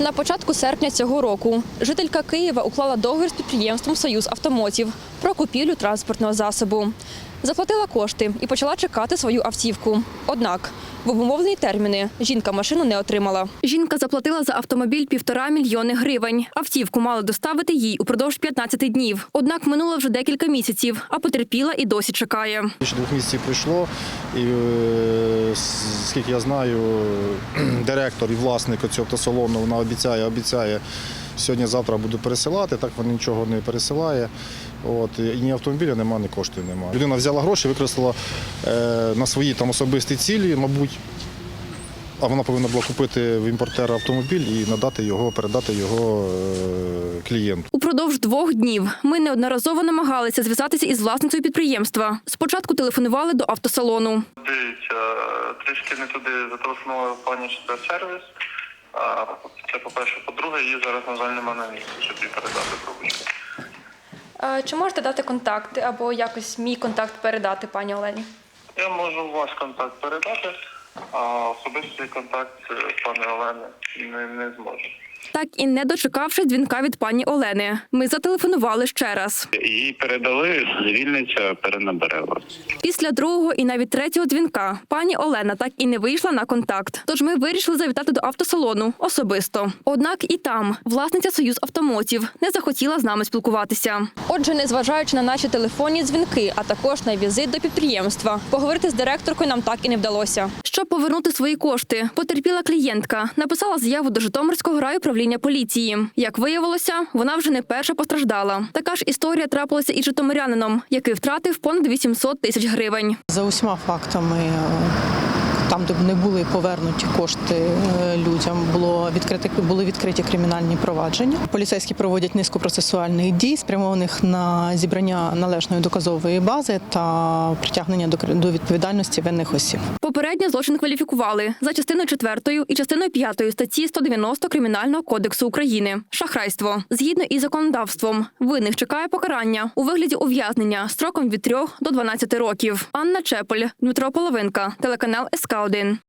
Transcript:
На початку серпня цього року жителька Києва уклала договір з підприємством Союз автомотів про купівлю транспортного засобу. Заплатила кошти і почала чекати свою автівку. Однак в обумовлені терміни жінка машину не отримала. Жінка заплатила за автомобіль півтора мільйони гривень. Автівку мали доставити їй упродовж 15 днів. Однак минуло вже декілька місяців, а потерпіла і досі чекає. Більше двох місяців пройшло, і е, скільки я знаю, директор і власник цього автосалону вона обіцяє, обіцяє. Сьогодні-завтра буду пересилати, так вона нічого не пересилає. От, і ні автомобіля немає, ні коштів немає. Людина взяла гроші, використала е, на свої там особисті цілі, мабуть. А вона повинна була купити в імпортера автомобіль і надати його, передати його е, клієнту. Упродовж двох днів ми неодноразово намагалися зв'язатися із власницею підприємства. Спочатку телефонували до автосалону. Дивіться, трішки не туди зателефонував пані сервіс. Це по-перше. По-друге, її зараз, на жаль, немає на місці, щоб їй передати трубочку. Чи можете дати контакти або якось мій контакт передати пані Олені? Я можу ваш контакт передати, а особистий контакт е, пані Олени не, не зможу. Так і не дочекавшись дзвінка від пані Олени, ми зателефонували ще раз. Їй передали, звільниться, перенабере вас. Після другого і навіть третього дзвінка пані Олена так і не вийшла на контакт. Тож ми вирішили завітати до автосалону особисто. Однак і там власниця союз автомотів не захотіла з нами спілкуватися. Отже, незважаючи на наші телефонні дзвінки, а також на візит до підприємства, поговорити з директоркою нам так і не вдалося. Щоб повернути свої кошти, потерпіла клієнтка, написала заяву до Житомирського райуправління поліції. Як виявилося, вона вже не перша постраждала. Така ж історія трапилася і житомирянином, який втратив понад 800 тисяч гривень. За усіма фактами, там, де не були повернуті кошти е, людям, було відкрите були відкриті кримінальні провадження. Поліцейські проводять низку процесуальних дій, спрямованих на зібрання належної доказової бази та притягнення до відповідальності винних осіб. Попередньо злочин кваліфікували за частиною 4 і частиною 5 статті 190 Кримінального кодексу України шахрайство. Згідно із законодавством, винних чекає покарання у вигляді ув'язнення строком від 3 до 12 років. Анна Чепель, Дмитро Половинка, телеканал СК Gauden,